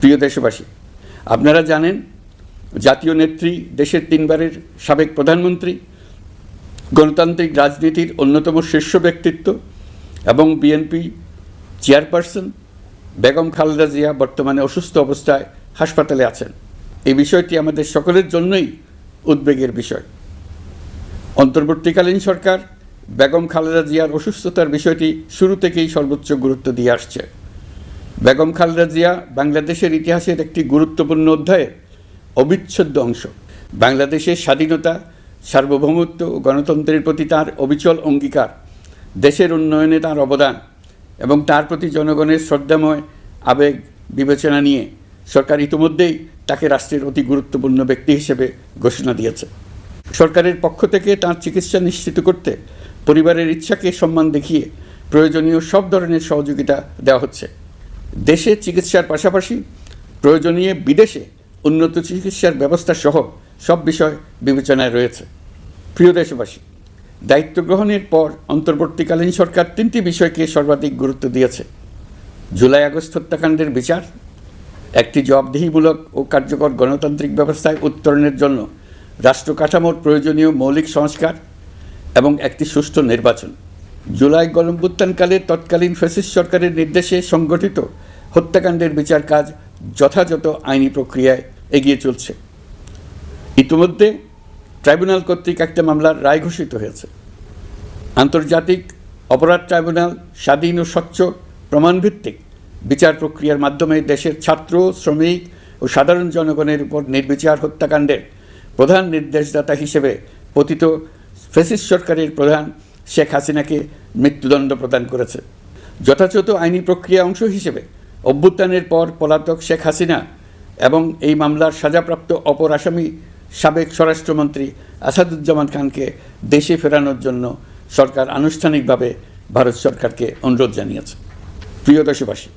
প্রিয় দেশবাসী, আপনারা জানেন জাতীয় নেত্রী দেশের তিনবারের সাবেক প্রধানমন্ত্রী, গণতান্ত্রিক রাজনীতির অন্যতম শীর্ষ ব্যক্তিত্ব এবং বিএনপি চেয়ারপারসন বেগম খালেদা জিয়া বর্তমানে অসুস্থ অবস্থায় হাসপাতালে আছেন। এই বিষয়টি আমাদের সকলের জন্যই উদ্বেগের বিষয়। অন্তর্বর্তীকালীন সরকার বেগম খালেদা জিয়ার অসুস্থতার বিষয়টি শুরু থেকেই সর্বোচ্চ গুরুত্ব দিয়ে আসছে। বেগম খালেদা জিয়া বাংলাদেশের ইতিহাসের একটি গুরুত্বপূর্ণ অধ্যায়ের অবিচ্ছেদ্য অংশ। বাংলাদেশের স্বাধীনতা, সার্বভৌমত্ব ও গণতন্ত্রের প্রতি তার অবিচল অঙ্গীকার, দেশের উন্নয়নে তার অবদান এবং তার প্রতি জনগণের শ্রদ্ধাময় আবেগ বিবেচনা নিয়ে সরকার ইতিমধ্যেই তাকে রাষ্ট্রের অতি গুরুত্বপূর্ণ ব্যক্তি হিসেবে ঘোষণা দিয়েছে। সরকারের পক্ষ থেকে তার চিকিৎসা নিশ্চিত করতে পরিবারের ইচ্ছাকে সম্মান দেখিয়ে প্রয়োজনীয় সব ধরনের সহযোগিতা দেওয়া হচ্ছে। দেশে চিকিৎসার পাশাপাশি প্রয়োজনীয় বিদেশে উন্নত চিকিৎসার ব্যবস্থা সহ সব বিষয় বিবেচনায় রয়েছে। প্রিয় দেশবাসী, দায়িত্ব গ্রহণের পর অন্তর্বর্তীকালীন সরকার তিনটি বিষয়কে সর্বাধিক গুরুত্ব দিয়েছে। জুলাই আগস্ট হত্যাকাণ্ডের বিচার, একটি জবাবদিহিমূলক ও কার্যকর গণতান্ত্রিক ব্যবস্থায় উত্তরণের জন্য রাষ্ট্র কাঠামোর প্রয়োজনীয় মৌলিক সংস্কার এবং একটি সুষ্ঠু নির্বাচন। জুলাই গণভ্যুত্থানকালে তৎকালীন ফ্যাসিস্ট সরকারের নির্দেশে সংগঠিত হত্যাকাণ্ডের বিচার কাজ যথাযথ আইনি প্রক্রিয়ায় এগিয়ে চলছে। ইতিমধ্যে ট্রাইব্যুনাল কর্তৃক একটা মামলার রায় ঘোষিত হয়েছে। আন্তর্জাতিক অপরাধ ট্রাইব্যুনাল স্বাধীন ও স্বচ্ছ প্রমাণভিত্তিক বিচার প্রক্রিয়ার মাধ্যমে দেশের ছাত্র, শ্রমিক ও সাধারণ জনগণের উপর নির্বিচার হত্যাকাণ্ডের প্রধান নির্দেশদাতা হিসেবে পতিত ফেসিস সরকারের প্রধান শেখ হাসিনাকে মৃত্যুদণ্ড প্রদান করেছে। যথাযথ আইনি প্রক্রিয়া অংশ হিসেবে অভ্যুত্থানের পর পলাতক শেখ হাসিনা এবং এই মামলার সাজাপ্রাপ্ত অপর আসামি সাবেক স্বরাষ্ট্রমন্ত্রী আসাদুজ্জামান খানকে দেশে ফেরানোর জন্য সরকার আনুষ্ঠানিকভাবে ভারত সরকারকে অনুরোধ জানিয়েছে। প্রিয় দেশবাসী